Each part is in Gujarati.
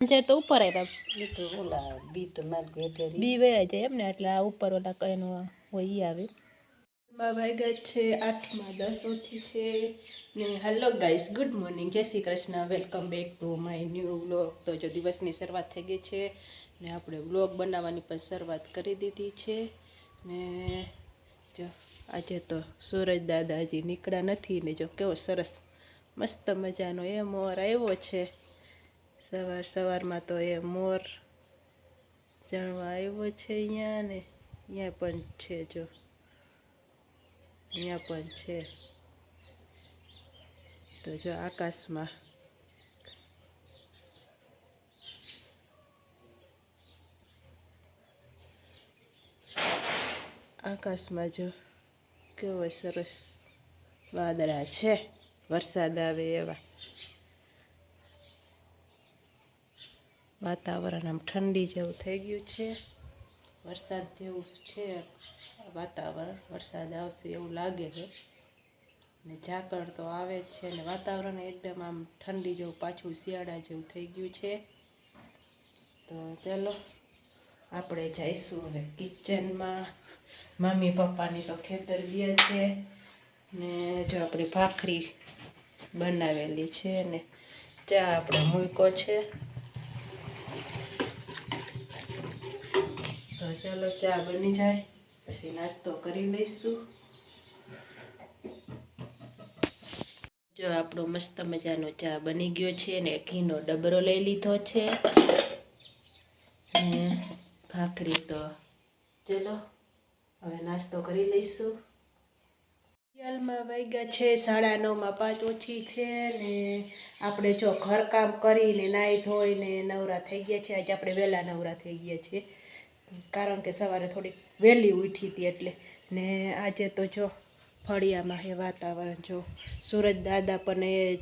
અંજાર તો ઉપર આવ્યા એ તો ઓલા બી તો માર ઘેટેરી બી વયા જાય એમ ને એટલે આ ઉપર ઓલા કઈનો હોય ઈ આવે. માં વાગ્યા છે આઠમાં દસ ઓછી છે. ને hello guys good morning Jai Shri Krishna. Welcome back to my new vlog તો જો દિવસની શરૂઆત થઈ ગઈ છે ને આપણે વ્લોગ બનાવવાની પણ શરૂઆત કરી દીધી છે. ને જો આજે તો સૂરજ દાદા હજી નીકળ્યા નથી ને જો કેવો સરસ મસ્ત મજાનો એ મોર આવ્યો છે. સવાર સવારમાં તો એ મોર જાણવા આવ્યો છે અહીંયા ને અહીંયા પણ છે જો. અહીંયા પણ છે. તો જો આકાશમાં. આકાશમાં જો કેવો સરસ વાદળા છે. વરસાદ આવે એવા. વાતાવરણ આમ ઠંડી જેવું થઈ ગયું છે. વરસાદ જેવું છે. વાતાવરણ વરસાદ આવશે એવું લાગે છે. ને ઝાકળ તો આવે જ છે ને વાતાવરણ એકદમ આમ ઠંડી જેવું પાછું શિયાળા જેવું થઈ ગયું છે. તો ચાલો, આપણે જઈશું હવે કિચનમાં મમ્મી પપ્પાની તો ખેતર ગયા છે. ને જો આપણી ભાખરી બનાવેલી છે ને ચા આપણે મૂકો છે તો ચાલો ચા બની જાય. પછી નાસ્તો કરી લઈશું. જો આપણો મસ્ત મજાનો ચા બની ગયો છે ને, ઘીનો ડબરો લઈ લીધો છે. ભાખરી તો ચલો, હવે નાસ્તો કરી લઈશું. હાલમાં વાગ્યા છે, સાડા નવમાં પાંચ ઓછી છે ને, આપણે જો ઘરકામ કરીને નાહી ધોઈને નવરા થઈ ગયા છે. આજે આપણે વહેલા નવરા થઈ ગયા છીએ. કારણ કે સવારે થોડીક વહેલી ઉઠી હતી એટલે. ને આજે તો જો ફળિયામાં એ વાતાવરણ, જો સુરજ દાદા પણ એ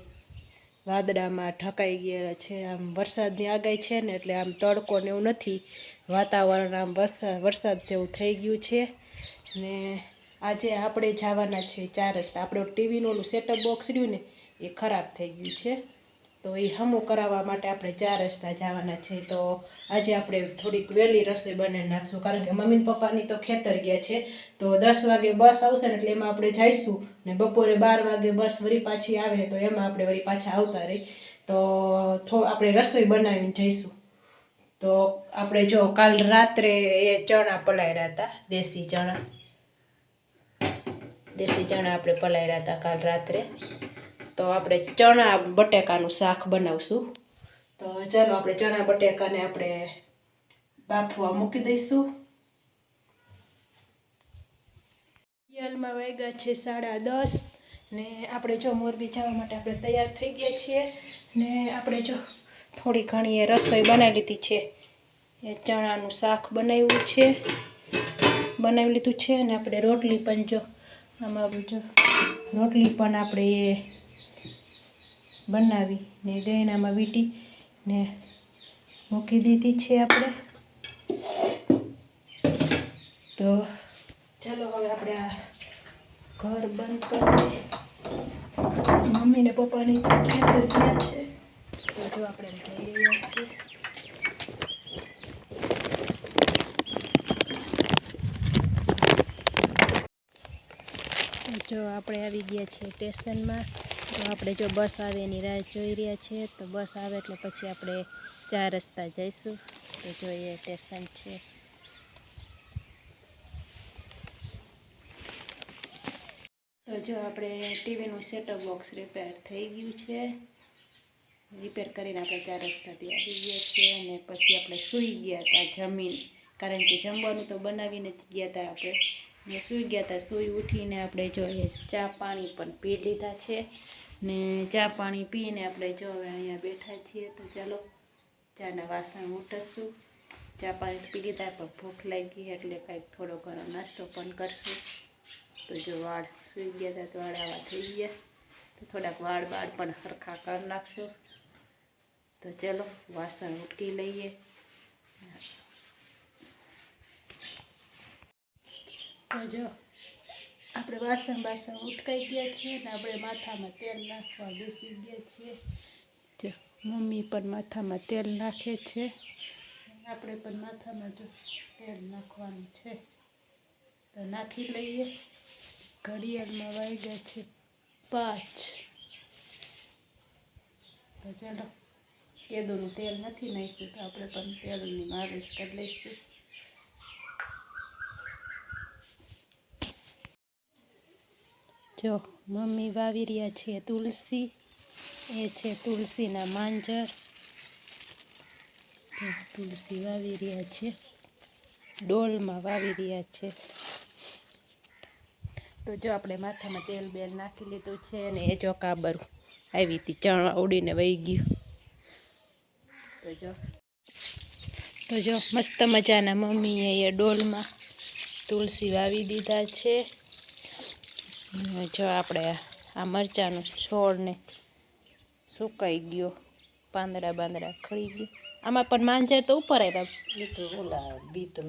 વાદળામાં ઢકાઈ ગયેલા છે. આમ વરસાદની આગાહી છે ને એટલે આમ તડકો ને એવું નથી. વાતાવરણ આમ વરસાદ વરસાદ જેવું થઈ ગયું છે. ને આજે આપણે જવાના છે ચાર રસ્તા. આપણો ટીવીનું ઓલું સેટઅપ બોક્સ રહ્યું ને, એ ખરાબ થઈ ગયું છે. તો એ હમો કરાવવા માટે આપણે ચાર રસ્તા જવાના છે. તો આજે આપણે થોડીક વહેલી રસોઈ બનાવી નાખશું. કારણ કે મમ્મી પપ્પાની તો ખેતર ગયા છે. તો દસ વાગે બસ આવશે ને એટલે એમાં આપણે જઈશું. ને બપોરે બાર વાગે બસ વળી પાછી આવે તો એમાં આપણે વળી પાછા આવતા રહી. તો થો, આપણે રસોઈ બનાવીને જઈશું. તો આપણે જો કાલ રાત્રે એ ચણા પલાયરા હતા, દેશી ચણા. દેશી ચણા આપણે પલાયરા હતા કાલ રાત્રે. તો આપણે ચણા બટેકાનું શાક બનાવશું. તો ચાલો આપણે ચણા બટેકાને આપણે બાફવા મૂકી દઈશું. યલમાં વાગ્યા છે સાડા દસ. ને આપણે જો મોરબી જવા માટે આપણે તૈયાર થઈ ગયા છીએ. ને આપણે જો થોડી ઘણી એ રસોઈ બનાવી લીધી છે. એ ચણાનું શાક બનાવ્યું છે. બનાવી લીધું છે અને આપણે રોટલી પણ જો આમાં જો રોટલી પણ આપણે એ બનાવી ને ગયણામાં વીટી ને મૂકી દીધી છે આપણે. તો ચાલો હવે આપણે આ ઘર બંધ કરી મમ્મી ને પપ્પાની ખેતર ગયા છે? જો આપણે જઈ રહ્યા છીએ. જો આપણે આવી ગયા છીએ સ્ટેશનમાં. તો આપણે જો બસ આવે એની રાહ જોઈ રહ્યા છીએ તો બસ આવે એટલે પછી આપણે ચાર રસ્તા જઈશું. તો જોઈએ સ્ટેશન છે. તો જો આપણે ટીવીનું સેટઅપ બોક્સ રિપેર થઈ ગયું છે. રિપેર કરીને આપણે ચાર રસ્તાથી આવી ગયા છીએ અને પછી આપણે સૂઈ ગયા હતા જમીન. કારણ કે જમવાનું તો બનાવીને જ ગયા હતા આપણે. ને સૂઈ ગયા હતા સૂઈ ઉઠીને આપણે જોઈએ ચા પાણી પણ પી લીધા છે. ને ચા પાણી પીને આપણે જો હવે અહીંયા બેઠા છીએ તો ચાલો ચાના વાસણ ઉટકશું ચા પાણી પી લીધા પણ ભૂખ લાગી એટલે કાંઈક થોડો ઘણો નાસ્તો પણ કરશું. તો જો વાળ સૂઈ ગયા હતા તો વાળ આવા થઈ ગયા. તો થોડાક વાળ વાળ પણ સરખા કરી નાખશું. તો ચલો વાસણ ઉટકી લઈએ. જો, આપણે વાસણ બાસણ ઉટકાઈ ગયા છીએ ને આપણે માથામાં તેલ નાખવા બેસી ગયા છીએ. જો, મમ્મી પણ માથામાં તેલ નાખે છે. આપણે પણ માથામાં જો તેલ નાખવાનું છે. તો નાખી લઈએ. ઘડિયાળમાં વાગ્યા છે પાંચ. તો ચાલો, કેદુનું તેલ નથી નાખ્યું તો આપણે પણ તેલની માલિશ કરી લઈશું. જો, મમ્મી વાવી રહ્યા છે તુલસી. એ છે તુલસીના માંજર. તુલસી વાવી રહ્યા છે. ડોલમાં વાવી રહ્યા છે. તો જો આપણે માથામાં તેલ બેલ નાખી લીધું છે અને એ જો કાબરું આવી હતી, ચણ ઉડીને વહી ગયું. તો જો. તો જો, મસ્ત મજાના મમ્મીએ એ ડોલમાં તુલસી વાવી દીધા છે. જો આપણે આ મરચાંનું છોડને સુકાઈ ગયો. પાંદડા બાંદડા ખળી ગયો. આમાં પણ માંજર તો ઉપર આવ્યા એ તો ઓલા બી તો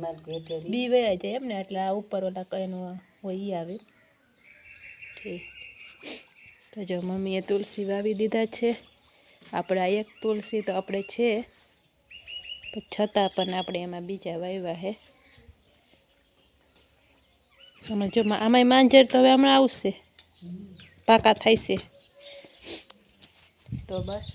બી વયા જાય એમ ને એટલે આ ઉપર ઓલા કઈનું હોય આવે. ઠીક. તો જો મમ્મીએ તુલસી વાવી દીધા છે. આપણે આ એક તુલસી તો આપણે છે. છતાં પણ આપણે એમાં બીજા વાવ્યા હે. હમણાં જો આમાંય માંજર તો હવે હમણાં આવશે. પાકા થાય છે. તો બસ.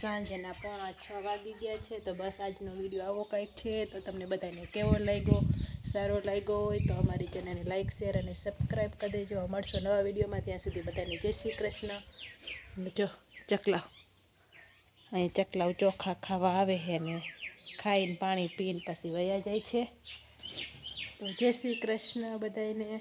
સાંજના પોણા છ વાગી ગયા છે, તો બસ આજનો વીડિયો આવો કંઈક છે, તો તમને બધાને કેવો લાગ્યો? સારો લાગ્યો હોય તો અમારી ચેનલને લાઇક શેર અને સબસ્ક્રાઈબ કરી દેજો. મળશો નવા વિડીયોમાં. ત્યાં સુધી બધાને જય શ્રી કૃષ્ણ. જો, ચકલાવ. અહીં ચકલાવ ચોખા ખાવા આવે છે ને. ખાઈને પાણી પીને પછી વયા જાય છે. તો જય શ્રી કૃષ્ણ બધાને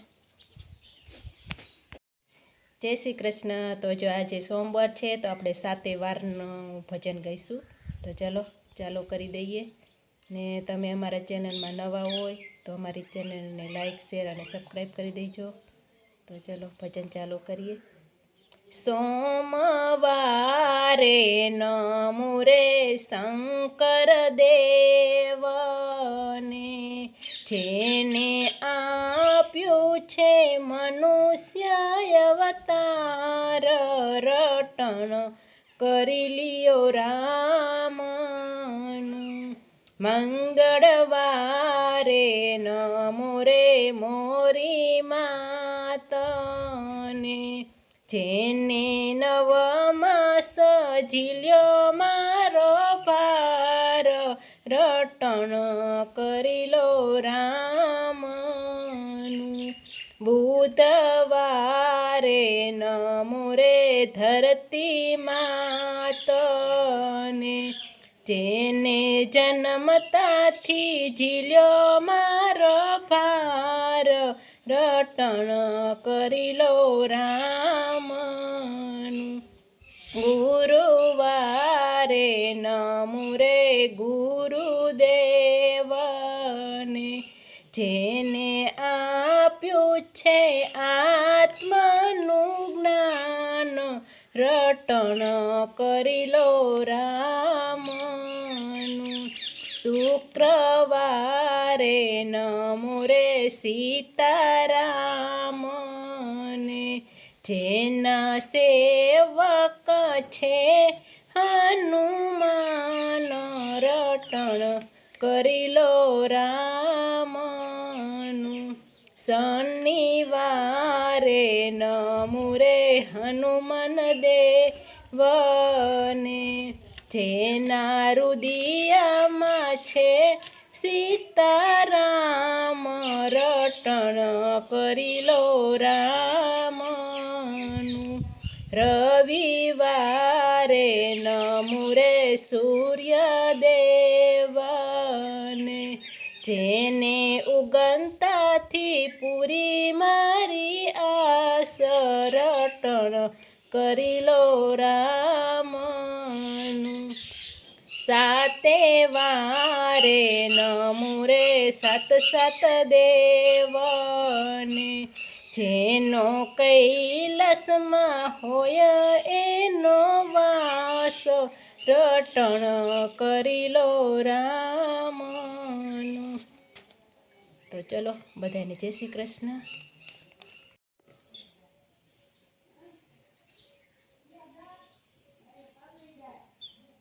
જય શ્રી કૃષ્ણ. તો જો આજે સોમવાર છે, તો આપણે સાતે વારનું ભજન ગાઈશું. તો ચાલો ચાલો કરી દઈએ. ને તમે અમારા ચેનલમાં નવા હોય, તો અમારી ચેનલને લાઈક, શેર અને સબસ્ક્રાઈબ કરી દેજો. તો ચાલો, ભજન ચાલુ કરીએ. સોમવારે નમુરે શંકર દેવને રટણ કરી લિયો રામનું. મંગળવારે નમોરે મોરી માતને. જેને નવમાં સજીલ્યો મારો ભાર, રટણ કરી લો રામનું. બુધવારે નમોરે ધરતી માતને, જેને જન્મતાથી ઝીલ્યો મારો ભાર, રટણ કરી લો રામનું. ગુરુવારે નમુરે ગુરુદેવને, જેને આપ્યું છે જ્ઞાન રટણ કરી લો રામનું. શુક્રવારે નમુરે સીતારામને. જેના સેવક છે હનુમાન, રટણ કરી લો રામનું. શનિવારે નમુરે હનુમાન દેવને, જેના રુદિયામાં છે સીતારામ, રટણ કરી લો રામનું. રવિવારે નમુરે સૂર્યદેવને, જેને ઉગંતાથી પૂરી કરી લો રામનું. સાતે વારે નમુરે સત સત દેવને. જેનો કૈલસમાં હોય એનો વાસ. રટણ કરી લો રામનું. તો ચલો, બધાને જય શ્રી કૃષ્ણ.